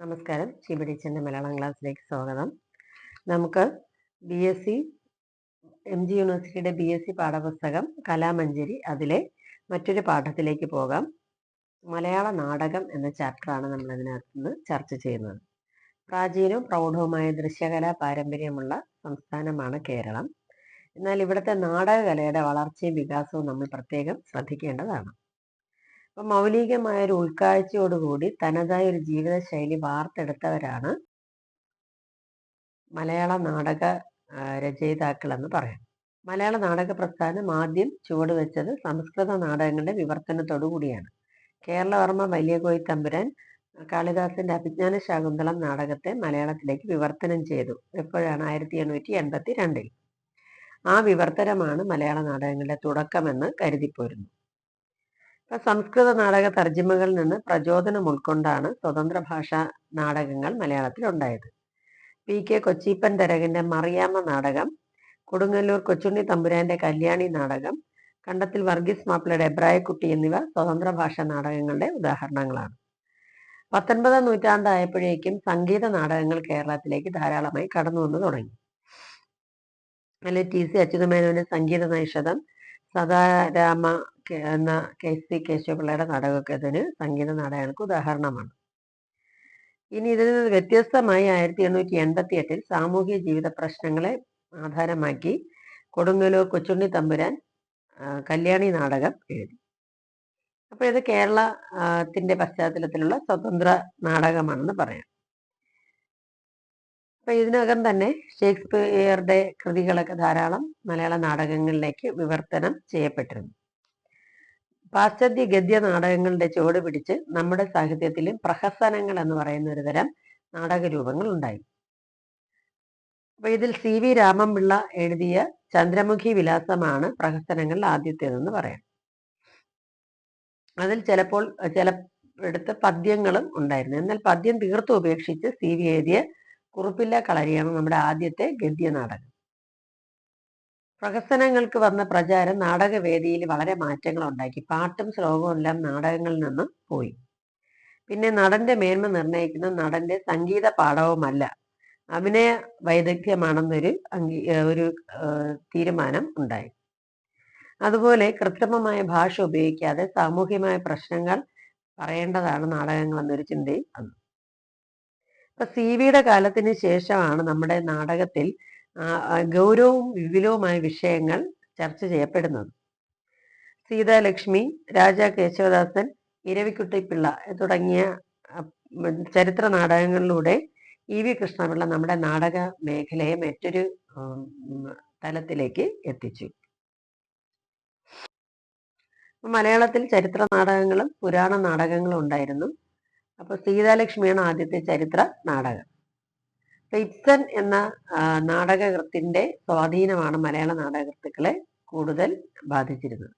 നമസ്കാരം. ചിബിടിച്ചന്റെ മലയാളം ക്ലാസ്സിലേക്ക് സ്വാഗതം. നമുക്ക് B S C M G യൂണിവേഴ്സിറ്റിയുടെ ബി എസ് സി പാഠപുസ്തകം കലാമഞ്ചേരി അതിലെ മറ്റൊരു പാഠത്തിലേക്ക് പോകാം. മലയാള നാടകം എന്ന ചാപ്റ്ററാണ് നമ്മൾ ഇതിനകത്ത് നിന്ന് ചർച്ച ചെയ്യുന്നത്. പ്രാചീനവും പ്രൗഢവുമായ ദൃശ്യകലാ പാരമ്പര്യമുള്ള സംസ്ഥാനമാണ് കേരളം. എന്നാൽ ഇവിടുത്തെ നാടകകലയുടെ വളർച്ചയും വികാസവും നമ്മൾ പ്രത്യേകം ശ്രദ്ധിക്കേണ്ടതാണ്. അപ്പൊ മൗലികമായ ഒരു ഉൾക്കാഴ്ചയോടുകൂടി തനതായ ഒരു ജീവിതശൈലി വാർത്തെടുത്തവരാണ് മലയാള നാടക രചയിതാക്കൾ എന്ന് പറയാം. മലയാള നാടക പ്രസ്ഥാനം ആദ്യം ചുവടുവെച്ചത് സംസ്കൃത നാടകങ്ങളുടെ വിവർത്തനത്തോടു കൂടിയാണ്. കേരളവർമ്മ വലിയ കോയി തമ്പുരാൻ കാളിദാസന്റെ അഭിജ്ഞാന ശാകുന്തളം നാടകത്തെ മലയാളത്തിലേക്ക് വിവർത്തനം ചെയ്തു. എപ്പോഴാണ്? ആയിരത്തി എണ്ണൂറ്റി എൺപത്തി രണ്ടിൽ ആ വിവർത്തനമാണ് മലയാള നാടകങ്ങളുടെ തുടക്കമെന്ന് കരുതിപ്പോരുന്നു. സംസ്കൃത നാടക തർജിമകളിൽ നിന്ന് പ്രചോദനം ഉൾക്കൊണ്ടാണ് സ്വതന്ത്ര ഭാഷാ നാടകങ്ങൾ മലയാളത്തിൽ ഉണ്ടായത്. പി കെ കൊച്ചിപ്പൻ തരകന്റെ മറിയാമ്മ നാടകം കൊടുങ്ങല്ലൂർ കൊച്ചുണ്ണി തമ്പുരാന്റെ കല്യാണി നാടകം കണ്ടത്തിൽ വർഗീസ് മാപ്പിളയുടെ എബ്രായക്കുട്ടി എന്നിവ സ്വതന്ത്ര ഭാഷാ നാടകങ്ങളുടെ ഉദാഹരണങ്ങളാണ്. പത്തൊൻപതാം നൂറ്റാണ്ടായപ്പോഴേക്കും സംഗീത നാടകങ്ങൾ കേരളത്തിലേക്ക് ധാരാളമായി കടന്നു വന്നു തുടങ്ങി. അല്ലെ ടി സി അച്യുതമേനോന്റെ സംഗീത നൈഷധം സദാരാമ എന്ന കെ സി കേശവപിള്ളയുടെ നാടകമൊക്കെ അതിന് സംഗീത നാടകങ്ങൾക്ക് ഉദാഹരണമാണ്. ഇനി ഇതിൽ നിന്ന് വ്യത്യസ്തമായി ആയിരത്തി എണ്ണൂറ്റി എൺപത്തി എട്ടിൽ സാമൂഹ്യ ജീവിത പ്രശ്നങ്ങളെ ആധാരമാക്കി കൊടുങ്ങല്ലൂർ കൊച്ചുണ്ണി തമ്പുരാൻ കല്യാണി നാടകം എഴുതി. അപ്പോൾ ഇത് കേരളത്തിന്റെ പശ്ചാത്തലത്തിലുള്ള സ്വതന്ത്ര നാടകമാണെന്ന് പറയാം. അപ്പൊ ഇതിനകം തന്നെ ഷേക്സ്പിയറുടെ കൃതികളൊക്കെ ധാരാളം മലയാള നാടകങ്ങളിലേക്ക് വിവർത്തനം ചെയ്യപ്പെട്ടിരുന്നു. പാശ്ചാത്യ ഗദ്യ നാടകങ്ങളുടെ ചുവട് പിടിച്ച് നമ്മുടെ സാഹിത്യത്തിലും പ്രഹസനങ്ങൾ എന്ന് പറയുന്ന ഒരു തരം നാടക രൂപങ്ങൾ ഉണ്ടായി. അപ്പൊ ഇതിൽ സി വി രാമൻപിള്ള എഴുതിയ ചന്ദ്രമുഖി വിലാസമാണ് പ്രഹസനങ്ങളിൽ ആദ്യത്തേതെന്ന് പറയാം. അതിൽ ചിലപ്പോൾ ചില എടുത്ത പദ്യങ്ങളും ഉണ്ടായിരുന്നു. എന്നാൽ പദ്യം തീർത്തും ഉപേക്ഷിച്ച് സി വി എഴുതിയ കുറുപ്പില്ല കളരിയാണ് നമ്മുടെ ആദ്യത്തെ ഗദ്യ നാടകം പ്രഹസനങ്ങൾക്ക് വന്ന പ്രചാരം നാടകവേദിയിൽ വളരെ മാറ്റങ്ങൾ ഉണ്ടാക്കി പാട്ടും ശ്ലോകവും എല്ലാം നാടകങ്ങളിൽ നിന്ന് പോയി. പിന്നെ നടന്റെ മേന്മ നിർണയിക്കുന്ന നടന്റെ സംഗീത പാഠവുമല്ല. അഭിനയ വൈദഗ്ധ്യമാണെന്നൊരു അംഗീ ഒരു തീരുമാനം ഉണ്ടായി. അതുപോലെ കൃത്രിമമായ ഭാഷ ഉപയോഗിക്കാതെ സാമൂഹ്യമായ പ്രശ്നങ്ങൾ പറയേണ്ടതാണ് നാടകങ്ങൾ എന്നൊരു ചിന്തയും വന്നു. ഇപ്പൊ സി വിയുടെ കാലത്തിന് ശേഷമാണ് നമ്മുടെ നാടകത്തിൽ ഗൗരവവും വിപുലവുമായ വിഷയങ്ങൾ ചർച്ച ചെയ്യപ്പെടുന്നത്. സീതാലക്ഷ്മി രാജാ കേശവദാസൻ ഇരവിക്കുട്ടിപ്പിള്ള തുടങ്ങിയ ചരിത്ര നാടകങ്ങളിലൂടെ ഇ വി കൃഷ്ണപിള്ള നമ്മുടെ നാടക മേഖലയെ മറ്റൊരു തലത്തിലേക്ക് എത്തിച്ചു. മലയാളത്തിൽ ചരിത്ര നാടകങ്ങളും പുരാണ നാടകങ്ങളും ഉണ്ടായിരുന്നു. അപ്പൊ സീതാലക്ഷ്മിയാണ് ആദ്യത്തെ ചരിത്ര നാടകം. ഇബ്സൻ എന്ന നാടകകൃത്തിന്റെ സ്വാധീനമാണ് മലയാള നാടകകൃത്തുക്കളെ കൂടുതൽ ബാധിച്ചിരുന്നത്.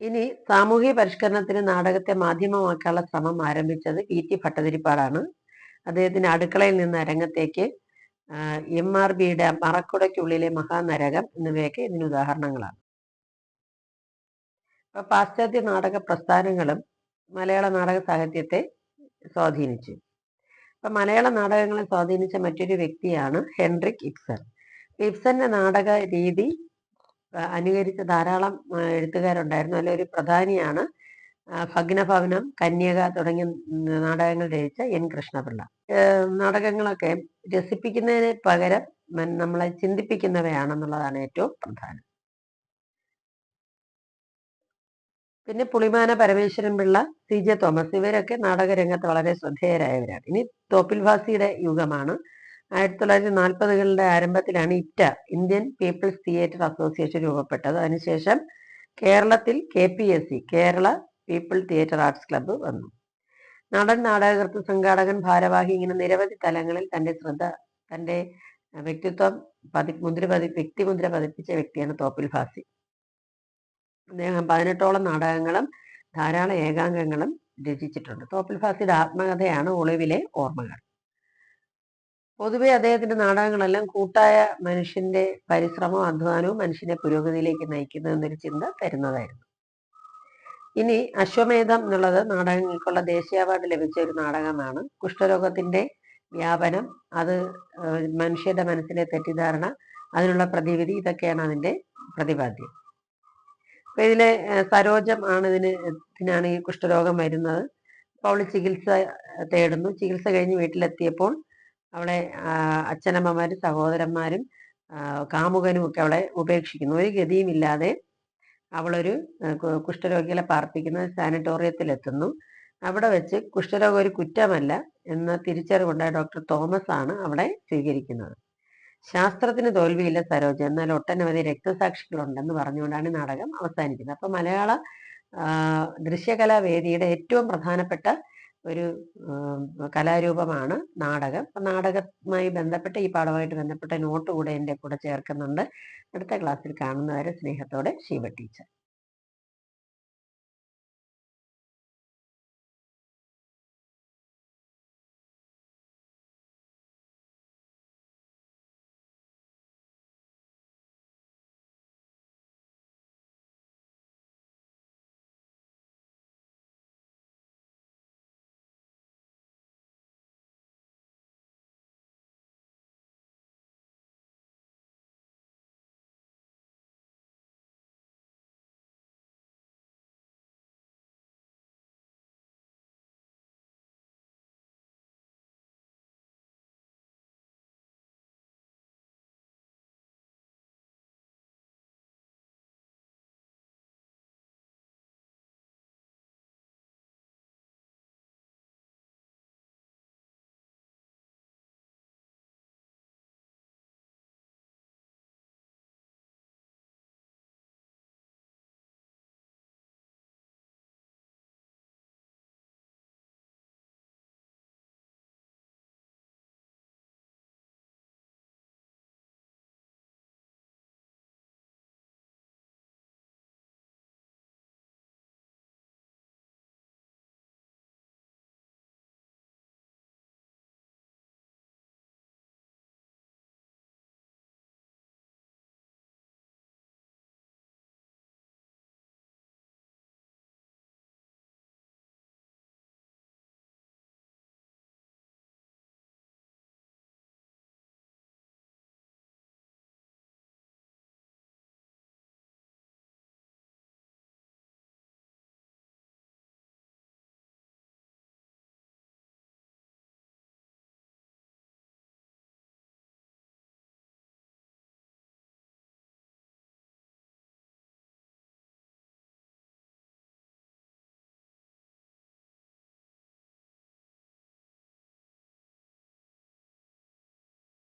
ഇനി സാമൂഹിക പരിഷ്കരണത്തിന് നാടകത്തെ മാധ്യമമാക്കാനുള്ള ശ്രമം ആരംഭിച്ചത് പി ടി ഭട്ടതിരിപ്പാടാണ്. അദ്ദേഹത്തിന്റെ അടുക്കളയിൽ നിന്ന് അരങ്ങത്തേക്ക് എം ആർ ബിയുടെ മറക്കുടയ്ക്കുള്ളിലെ മഹാനരകം എന്നിവയൊക്കെ ഇതിന് ഉദാഹരണങ്ങളാണ്. പാശ്ചാത്യ നാടക പ്രസ്ഥാനങ്ങളും മലയാള നാടക സാഹിത്യത്തെ സ്വാധീനിച്ചു. അപ്പൊ മലയാള നാടകങ്ങളെ സ്വാധീനിച്ച മറ്റൊരു വ്യക്തിയാണ് ഹെൻറിക് ഇബ്സൺ. ഇബ്സന്റെ നാടക രീതി അനുകരിച്ച ധാരാളം എഴുത്തുകാരുണ്ടായിരുന്നു. അതിൽ ഒരു പ്രധാനിയാണ് ഭഗ്നഭവനം കന്യക തുടങ്ങിയ നാടകങ്ങൾ രചിച്ച എൻ. കൃഷ്ണപിള്ള. നാടകങ്ങളൊക്കെ രസിപ്പിക്കുന്നതിന് പകരം നമ്മളെ ചിന്തിപ്പിക്കുന്നവയാണെന്നുള്ളതാണ് ഏറ്റവും പ്രധാനം. പിന്നെ പുളിമാന പരമേശ്വരൻ പിള്ള സി. ജെ. തോമസ് ഇവരൊക്കെ നാടകരംഗത്ത് വളരെ ശ്രദ്ധേയരായവരാണ്. ഇനി തോപ്പിൽ ഭാസിയുടെ യുഗമാണ്. ആയിരത്തി തൊള്ളായിരത്തി നാൽപ്പതുകളുടെ ആരംഭത്തിലാണ് ഇറ്റ ഇന്ത്യൻ പീപ്പിൾസ് തിയേറ്റർ അസോസിയേഷൻ രൂപപ്പെട്ടത്. അതിനുശേഷം കേരളത്തിൽ K P S C Kerala people theatre arts club വന്നു. നടൻ നാടകകൃത്ത് സംഘാടകൻ ഭാരവാഹി ഇങ്ങനെ നിരവധി തലങ്ങളിൽ തന്റെ ശ്രദ്ധ തന്റെ വ്യക്തിത്വം പതി മുദ്ര പതി വ്യക്തിമുദ്ര പതിപ്പിച്ച വ്യക്തിയാണ് തോപ്പിൽ ഭാസി അദ്ദേഹം പതിനെട്ടോളം നാടകങ്ങളും ധാരാളം ഏകാംഗങ്ങളും രചിച്ചിട്ടുണ്ട്. തോപ്പിൽ ഫാസിയുടെ ആത്മകഥയാണ് ഒളിവിലെ ഓർമ്മകൾ. പൊതുവെ അദ്ദേഹത്തിന്റെ നാടകങ്ങളെല്ലാം കൂട്ടായ മനുഷ്യന്റെ പരിശ്രമവും അധ്വാനവും മനുഷ്യനെ പുരോഗതിയിലേക്ക് നയിക്കുന്നു എന്നൊരു ചിന്ത തരുന്നതായിരുന്നു. ഇനി അശ്വമേധം എന്നുള്ളത് നാടകങ്ങൾക്കുള്ള ദേശീയ അവാർഡ് ലഭിച്ച ഒരു നാടകമാണ്. കുഷ്ഠരോഗത്തിന്റെ വ്യാപനം അത് മനുഷ്യന്റെ മനസ്സിലെ തെറ്റിദ്ധാരണ അതിനുള്ള പ്രതിവിധി ഇതൊക്കെയാണ് അതിന്റെ പ്രതിപാദ്യം. ഇതിലെ സരോജം ആണ് ഇതിന് ഇതിനാണ് ഈ കുഷ്ഠരോഗം വരുന്നത്. അപ്പോൾ അവൾ ചികിത്സ തേടുന്നു. ചികിത്സ കഴിഞ്ഞ് വീട്ടിലെത്തിയപ്പോൾ അവളെ അച്ഛനമ്മമാരും സഹോദരന്മാരും കാമുകനും ഒക്കെ അവളെ ഉപേക്ഷിക്കുന്നു. ഒരു ഗതിയുമില്ലാതെ അവളൊരു കുഷ്ഠരോഗികളെ പാർപ്പിക്കുന്ന സാനിറ്റോറിയത്തിലെത്തുന്നു. അവിടെ വെച്ച് കുഷ്ഠരോഗം ഒരു കുറ്റമല്ല എന്ന തിരിച്ചറിവുണ്ടായ ഡോക്ടർ തോമസ് ആണ് അവളെ സ്വീകരിക്കുന്നത്. ശാസ്ത്രത്തിന് തോൽവിയില്ല സരോജ. എന്നാൽ ഒട്ടനവധി രക്തസാക്ഷികളുണ്ടെന്ന് പറഞ്ഞുകൊണ്ടാണ് നാടകം അവസാനിക്കുന്നത്. അപ്പൊ മലയാള ദൃശ്യകലാവേദിയുടെ ഏറ്റവും പ്രധാനപ്പെട്ട ഒരു കലാരൂപമാണ് നാടകം. അപ്പം നാടകവുമായി ബന്ധപ്പെട്ട ഈ പാഠവുമായിട്ട് ബന്ധപ്പെട്ട നോട്ട് കൂടെ എന്റെ കൂടെ ചേർക്കുന്നുണ്ട്. അടുത്ത ക്ലാസ്സിൽ കാണുന്നവരെ സ്നേഹത്തോടെ ശിവ ടീച്ചർ.